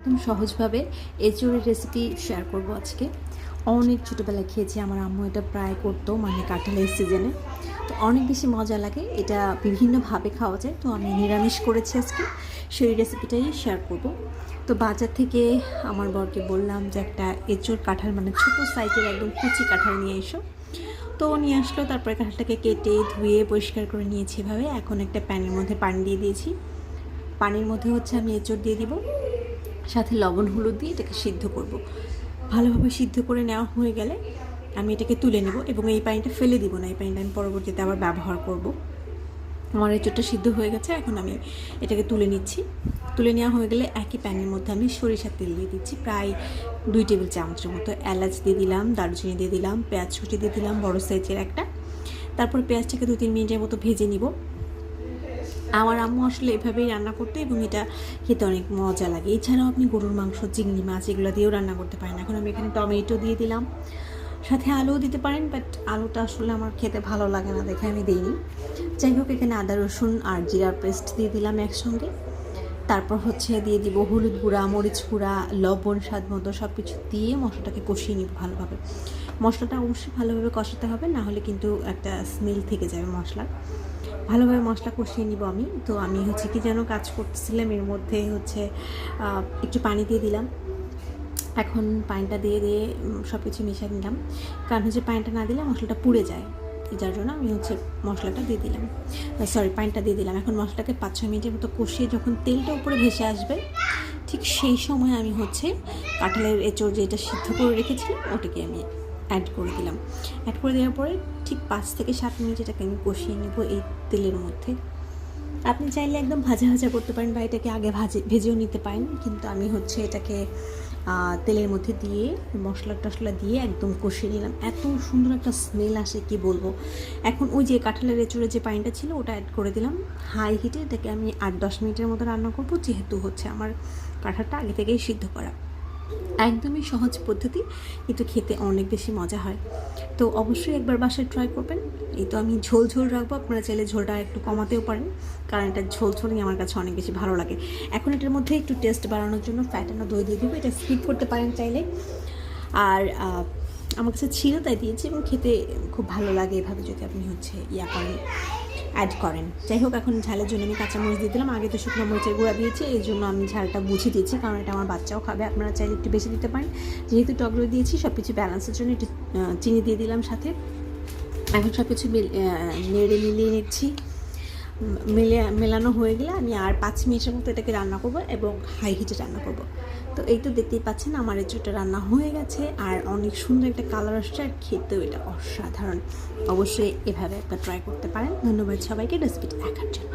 একদম সহজভাবে এঁচড়ের recipe share করব আজকে। অনেক ছোটোবেলায় খেয়েছি, আমার আম্মু এটা প্রায় করতো মানে কাঁঠালের সিজনে তো অনেক বেশি মজা লাগে, এটা বিভিন্নভাবে খাওয়া যায়। তো আমি নিরামিষ করেছি আজকে, সেই রেসিপিটাই শেয়ার করব। তো বাজার থেকে আমার বরকে বললাম যে, একটা এঁচড় কাঁঠাল মানে ছোটো সাইজের একদম কুচি কাঁঠাল নিয়ে এসো। তো নিয়ে আসলো, তারপরে কাঁঠালটাকে কেটে ধুয়ে পরিষ্কার করে নিয়েছি এভাবে। এখন একটা প্যানের মধ্যে পানি দিয়ে দিয়েছি। পানির মধ্যে হচ্ছে আমি এঁচড় দিয়ে দিব। সাথে লবণ, হলুদ দিয়ে এটাকে সিদ্ধ করব। ভালোভাবে সিদ্ধ করে নেওয়া হয়ে গেলে আমি এটাকে তুলে নেব এবং এই পানিটা ফেলে দিব না। এই পানিটা আমি পরবর্তীতে আবার ব্যবহার করব। আমার এঁচড়টা সিদ্ধ হয়ে গেছে, এখন আমি এটাকে তুলে নিচ্ছি। তুলে নেওয়া হয়ে গেলে একই প্যানের মধ্যে আমি সরিষার তেল দিয়ে দিচ্ছি, প্রায় দুই টেবিল চামচের মতো। এলাচ দিয়ে দিলাম, দারুচিনি দিয়ে দিলাম, পেঁয়াজ কুচি দিয়ে দিলাম, বড় সাইজের একটা। তারপর পেঁয়াজটাকে দু তিন মিনিটের মতো ভেজে নিব। আমার আম্মু আসলে এভাবেই রান্না করতে এবং এটা খেতে অনেক মজা লাগে। এছাড়াও আপনি গরুর মাংস, চিংড়ি মাছ এগুলো দিয়েও রান্না করতে পারেন। এখন আমি এখানে টমেটো দিয়ে দিলাম। সাথে আলুও দিতে পারেন বাট আলুটা আসলে আমার খেতে ভালো লাগে না দেখে আমি দিইনি। যাই হোক, এখানে আদা, রসুন আর জিরার পেস্ট দিয়ে দিলাম একসঙ্গে। তারপর হচ্ছে দিয়ে দিব হলুদ গুঁড়া, মরিচ গুঁড়া, লবণ, স্বাদ মতো সব কিছু দিয়ে মশলাটাকে কষিয়ে নিব ভালোভাবে। মশলাটা অবশ্যই ভালোভাবে কষাতে হবে, না হলে কিন্তু একটা স্মেল থেকে যাবে মশলার। ভালোভাবে মশলা কষিয়ে নিব আমি। তো আমি হচ্ছে কি যেন কাজ করতেছিলাম, এর মধ্যে হচ্ছে একটু পানি দিয়ে দিলাম। এখন পানিটা দিয়ে দিয়ে সব কিছু মিশিয়ে নিলাম। কারণ হচ্ছে পানিটা না দিলে মশলাটা পুড়ে যায়। যার জন্য আমি হচ্ছে মশলাটা দিয়ে দিলাম। সরি পানিটা দিয়ে দিলাম। এখন মশলাটাকে পাঁচ ছয় মিনিটের মতো কষিয়ে যখন তেলটা উপরে ভেসে আসবে, ঠিক সেই সময় আমি হচ্ছে কাঁঠালের এঁচড় যেটা সিদ্ধ করে রেখেছিলাম, ওটাকে আমি অ্যাড করে দিলাম। অ্যাড করে দেওয়ার পরে ঠিক পাঁচ থেকে সাত মিনিট এটাকে আমি কষিয়ে নেব এই তেলের মধ্যে। আপনি চাইলে একদম ভাজা ভাজা করতে পারেন বা এটাকে আগে ভাজে, ভেজেও নিতে পারেন। কিন্তু আমি হচ্ছে এটাকে তেলের মধ্যে দিয়ে, মশলা টশলা দিয়ে একদম কষিয়ে নিলাম। এত সুন্দর একটা স্মেল আসে, কি বলব? এখন ওই যে কাঁঠালের এঁচড়ে যে পানিটা ছিল, ওটা অ্যাড করে দিলাম। হাই হিটে এটাকে আমি আট দশ মিনিটের মতো রান্না করব। যেহেতু হচ্ছে আমার কাঁঠালটা আগে থেকেই সিদ্ধ করা। একদমই সহজ পদ্ধতি, কিন্তু খেতে অনেক বেশি মজা হয়। তো অবশ্যই একবার বাসায় ট্রাই করবেন। এই তো আমি ঝোল ঝোল রাখব, আপনারা চাইলে ঝোলটা একটু কমাতেও পারেন, কারণ এটা ঝোল ঝোলই আমার কাছে অনেক বেশি ভালো লাগে। এখন এটার মধ্যে একটু টেস্ট বাড়ানোর জন্য ফ্যাটানো দই দিয়ে দেবো, এটা স্কিপ করতে পারেন চাইলে। আর আমার কাছে ছিল তাই দিয়েছি এবং খেতে খুব ভালো লাগে এভাবে যদি আপনি হচ্ছে ইয়া করেন। অ্যাড করেন। যাই হোক, এখন ঝালের জন্য আমি কাঁচামরিচ দিয়ে দিলাম। আগে তো শুকনো মরিচের গুঁড়া দিয়েছি, এই জন্য আমি ঝালটা বুঝিয়ে দিয়েছি, কারণ এটা আমার বাচ্চাও খাবে। আপনারা চাইলে একটু বেশি দিতে পারেন। যেহেতু দই দিয়েছি সব কিছু ব্যালেন্সের জন্য একটু চিনি দিয়ে দিলাম সাথে। এখন সব কিছু নেড়ে মিলিয়ে নিচ্ছি। মেলে মেলানো হয়ে গেলে আমি আর পাঁচ মিনিটের মতো এটাকে রান্না করব এবং হাই হিটে রান্না করব। তো এই তো দেখতেই পাচ্ছেন আমার এই এঁচোড়টা রান্না হয়ে গেছে আর অনেক সুন্দর একটা কালার আসছে আর খেতেও এটা অসাধারণ। অবশ্যই এভাবে একটা ট্রাই করতে পারেন। ধন্যবাদ সবাইকে। রেসিপিটা দেখার জন্য।